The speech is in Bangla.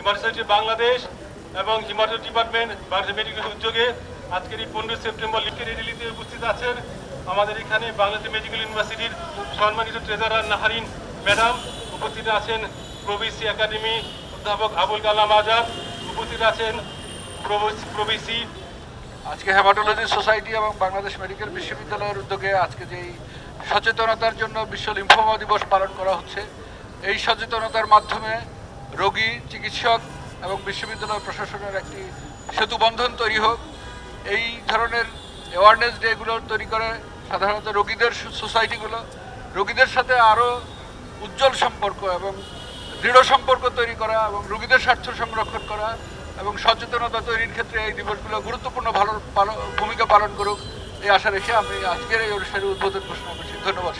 হিমাচল বাংলাদেশ এবং হিমাচল ডিপার্টমেন্ট বাংলাদেশ মেডিকেল উদ্যোগে আজকের এই পনেরোই সেপ্টেম্বর লিখে রেলিতে উপস্থিত আছেন আমাদের এখানে বাংলাদেশ মেডিকেল ইউনিভার্সিটির সম্মানিত ট্রেজারার নাহারিন ম্যাডাম। উপস্থিত আছেন প্রবিসি একাডেমি অধ্যাপক আবুল কালাম আজাদ। উপস্থিত আছেন প্রবি- প্রবিসি আজকে হেমাটোলজি সোসাইটি এবং বাংলাদেশ মেডিকেল বিশ্ববিদ্যালয়ের উদ্যোগে আজকে যেই সচেতনতার জন্য বিশ্ব লিম্ফোমা দিবস পালন করা হচ্ছে, এই সচেতনতার মাধ্যমে রোগী, চিকিৎসক এবং বিশ্ববিদ্যালয় প্রশাসনের একটি সেতু বন্ধন তৈরি হোক। এই ধরনের অ্যাওয়ারনেস ডেগুলো তৈরি করে সাধারণত রোগীদের সোসাইটিগুলো রোগীদের সাথে আরও উজ্জ্বল সম্পর্ক এবং দৃঢ় সম্পর্ক তৈরি করা এবং রোগীদের স্বার্থ সংরক্ষণ করা এবং সচেতনতা তৈরির ক্ষেত্রে এই দিবসগুলো গুরুত্বপূর্ণ ভালো ভূমিকা পালন করুক। এই আশা রেখে আমি আজকের এই অনুষ্ঠানের উদ্বোধন ঘোষণা করছি। ধন্যবাদ